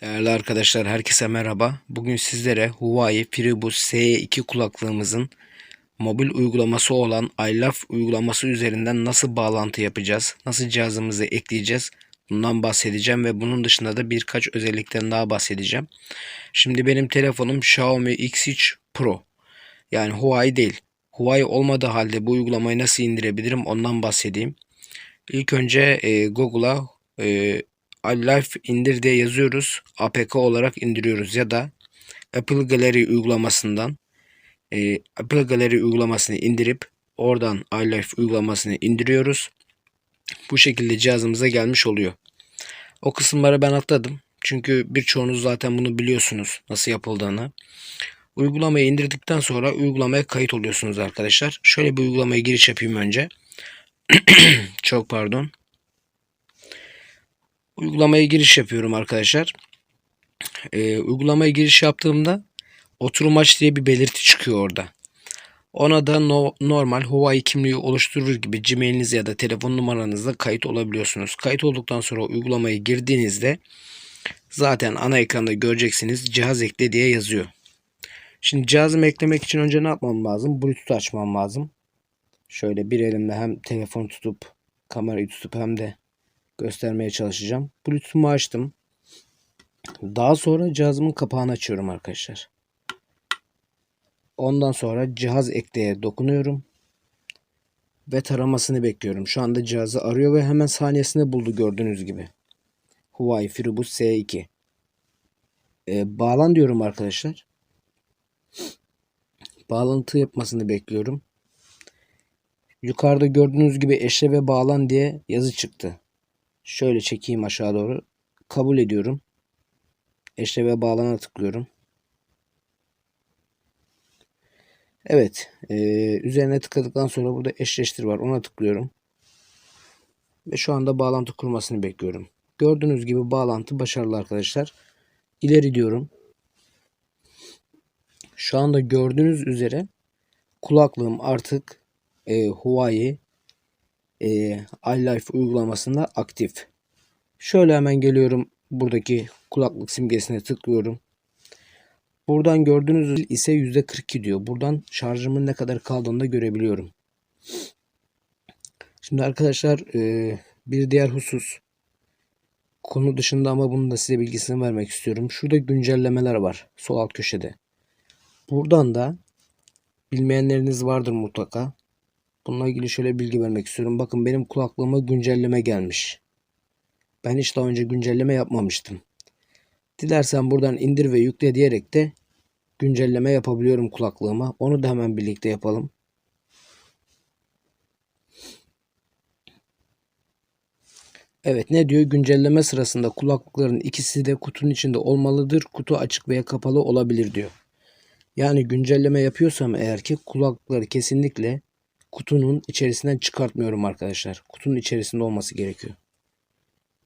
Değerli arkadaşlar herkese merhaba. Bugün sizlere Huawei FreeBuds SE2 kulaklığımızın mobil uygulaması olan iLove uygulaması üzerinden nasıl bağlantı yapacağız, nasıl cihazımızı ekleyeceğiz bundan bahsedeceğim ve bunun dışında da birkaç özellikten daha bahsedeceğim. Şimdi benim telefonum Xiaomi X3 Pro. Yani Huawei değil. Huawei olmadığı halde bu uygulamayı nasıl indirebilirim ondan bahsedeyim. İlk önce e, Google'a e, iLife indir diye yazıyoruz. APK olarak indiriyoruz ya da Apple Gallery uygulamasından e, Apple Gallery uygulamasını indirip oradan iLife uygulamasını indiriyoruz. Bu şekilde cihazımıza gelmiş oluyor. O kısımları ben atladım. Çünkü birçoğunuz zaten bunu biliyorsunuz nasıl yapıldığını. Uygulamayı indirdikten sonra uygulamaya kayıt oluyorsunuz arkadaşlar. Şöyle bir uygulamaya giriş yapayım önce. Çok pardon. Uygulamaya giriş yapıyorum arkadaşlar. Ee, uygulamaya giriş yaptığımda oturum aç diye bir belirti çıkıyor orada. Ona da no, normal Huawei kimliği oluşturur gibi Gmail'iniz ya da telefon numaranızla kayıt olabiliyorsunuz. Kayıt olduktan sonra uygulamaya girdiğinizde zaten ana ekranda göreceksiniz cihaz ekle diye yazıyor. Şimdi cihazımı eklemek için önce ne yapmam lazım? Bluetooth açmam lazım. Şöyle bir elimle hem telefon tutup kamerayı tutup hem de göstermeye çalışacağım. Bluetooth'umu açtım. Daha sonra cihazımın kapağını açıyorum arkadaşlar. Ondan sonra cihaz ekleye dokunuyorum. Ve taramasını bekliyorum. Şu anda cihazı arıyor ve hemen saniyesinde buldu gördüğünüz gibi. Huawei FreeBuds S2. Ee, bağlan diyorum arkadaşlar. Bağlantı yapmasını bekliyorum. Yukarıda gördüğünüz gibi eşle ve bağlan diye yazı çıktı. Şöyle çekeyim aşağı doğru. Kabul ediyorum. Eşle ve bağlana tıklıyorum. Evet. E, üzerine tıkladıktan sonra burada eşleştir var. Ona tıklıyorum. Ve şu anda bağlantı kurmasını bekliyorum. Gördüğünüz gibi bağlantı başarılı arkadaşlar. İleri diyorum. Şu anda gördüğünüz üzere kulaklığım artık e, Huawei e, iLife uygulamasında aktif. Şöyle hemen geliyorum buradaki kulaklık simgesine tıklıyorum. Buradan gördüğünüz ise %42 diyor. Buradan şarjımın ne kadar kaldığını da görebiliyorum. Şimdi arkadaşlar e, bir diğer husus konu dışında ama bunun da size bilgisini vermek istiyorum. Şurada güncellemeler var sol alt köşede. Buradan da bilmeyenleriniz vardır mutlaka. Bununla ilgili şöyle bilgi vermek istiyorum. Bakın benim kulaklığıma güncelleme gelmiş. Ben hiç daha önce güncelleme yapmamıştım. Dilersen buradan indir ve yükle diyerek de güncelleme yapabiliyorum kulaklığıma. Onu da hemen birlikte yapalım. Evet ne diyor? Güncelleme sırasında kulaklıkların ikisi de kutunun içinde olmalıdır. Kutu açık veya kapalı olabilir diyor. Yani güncelleme yapıyorsam eğer ki kulaklıkları kesinlikle kutunun içerisinden çıkartmıyorum arkadaşlar. Kutunun içerisinde olması gerekiyor.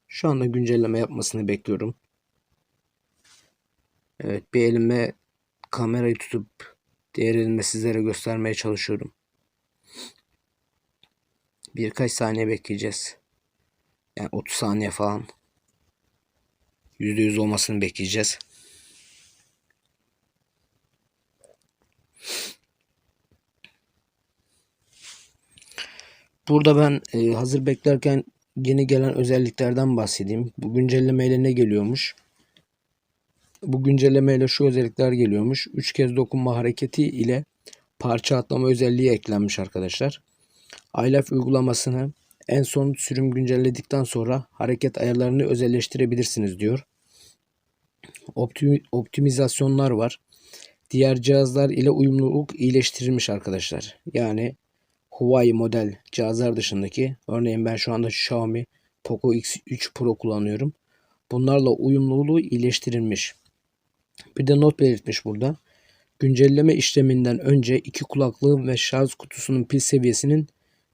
Şu anda güncelleme yapmasını bekliyorum. Evet bir elime kamerayı tutup diğer elime sizlere göstermeye çalışıyorum. Birkaç saniye bekleyeceğiz. Yani 30 saniye falan. %100 olmasını bekleyeceğiz. Burada ben e, hazır beklerken yeni gelen özelliklerden bahsedeyim. Bu güncellemeyle ne geliyormuş? Bu güncellemeyle şu özellikler geliyormuş. 3 kez dokunma hareketi ile parça atlama özelliği eklenmiş arkadaşlar. iLife uygulamasını en son sürüm güncelledikten sonra hareket ayarlarını özelleştirebilirsiniz diyor. Optimi optimizasyonlar var. Diğer cihazlar ile uyumluluk iyileştirilmiş arkadaşlar. Yani Huawei model cihazlar dışındaki örneğin ben şu anda Xiaomi Poco X3 Pro kullanıyorum. Bunlarla uyumluluğu iyileştirilmiş. Bir de not belirtmiş burada. Güncelleme işleminden önce iki kulaklığın ve şarj kutusunun pil seviyesinin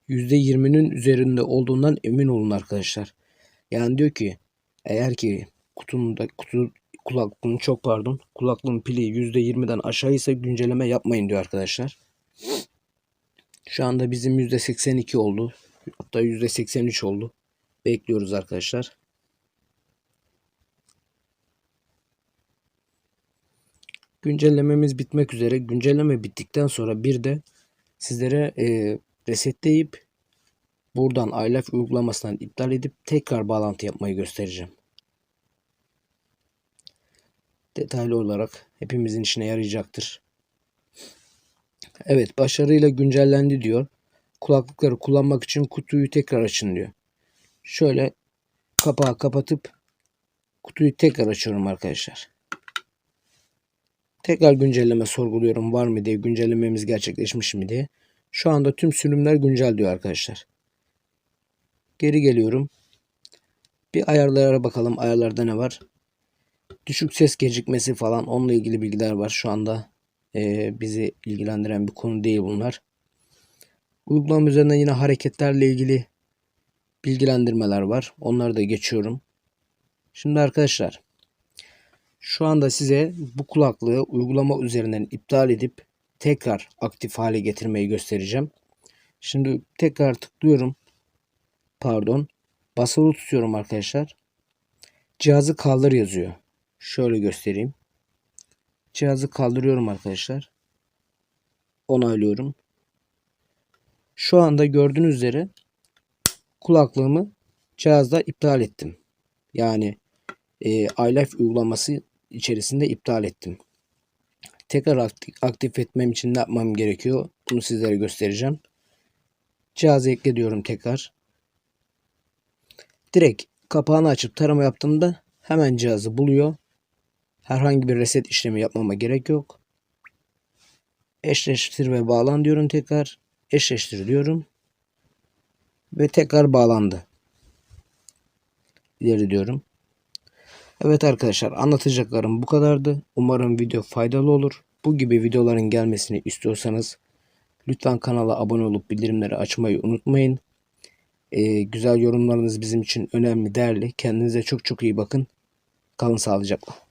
%20'nin üzerinde olduğundan emin olun arkadaşlar. Yani diyor ki eğer ki kutunun da kutu kulaklığın çok pardon kulaklığın pili %20'den aşağı ise güncelleme yapmayın diyor arkadaşlar. Şu anda bizim %82 oldu. Hatta %83 oldu. Bekliyoruz arkadaşlar. Güncellememiz bitmek üzere. Güncelleme bittikten sonra bir de sizlere e, resetleyip buradan iLife uygulamasından iptal edip tekrar bağlantı yapmayı göstereceğim. Detaylı olarak hepimizin işine yarayacaktır. Evet başarıyla güncellendi diyor. Kulaklıkları kullanmak için kutuyu tekrar açın diyor. Şöyle kapağı kapatıp kutuyu tekrar açıyorum arkadaşlar. Tekrar güncelleme sorguluyorum var mı diye güncellememiz gerçekleşmiş mi diye. Şu anda tüm sürümler güncel diyor arkadaşlar. Geri geliyorum. Bir ayarlara bakalım. Ayarlarda ne var? Düşük ses gecikmesi falan onunla ilgili bilgiler var. Şu anda e, bizi ilgilendiren bir konu değil bunlar. Uygulama üzerinden yine hareketlerle ilgili bilgilendirmeler var. Onları da geçiyorum. Şimdi arkadaşlar şu anda size bu kulaklığı uygulama üzerinden iptal edip tekrar aktif hale getirmeyi göstereceğim. Şimdi tekrar tıklıyorum. Pardon. Basılı tutuyorum arkadaşlar. Cihazı kaldır yazıyor. Şöyle göstereyim. Cihazı kaldırıyorum arkadaşlar. Onaylıyorum. Şu anda gördüğünüz üzere kulaklığımı cihazda iptal ettim. Yani e, iLife uygulaması içerisinde iptal ettim. Tekrar aktif, aktif etmem için ne yapmam gerekiyor? Bunu sizlere göstereceğim. Cihazı ekle diyorum tekrar. Direkt kapağını açıp tarama yaptığımda hemen cihazı buluyor. Herhangi bir reset işlemi yapmama gerek yok. Eşleştir ve bağlan diyorum tekrar. Eşleştir diyorum. Ve tekrar bağlandı. İleri diyorum. Evet arkadaşlar anlatacaklarım bu kadardı. Umarım video faydalı olur. Bu gibi videoların gelmesini istiyorsanız lütfen kanala abone olup bildirimleri açmayı unutmayın. Ee, güzel yorumlarınız bizim için önemli, değerli. Kendinize çok çok iyi bakın. Kalın sağlıcakla.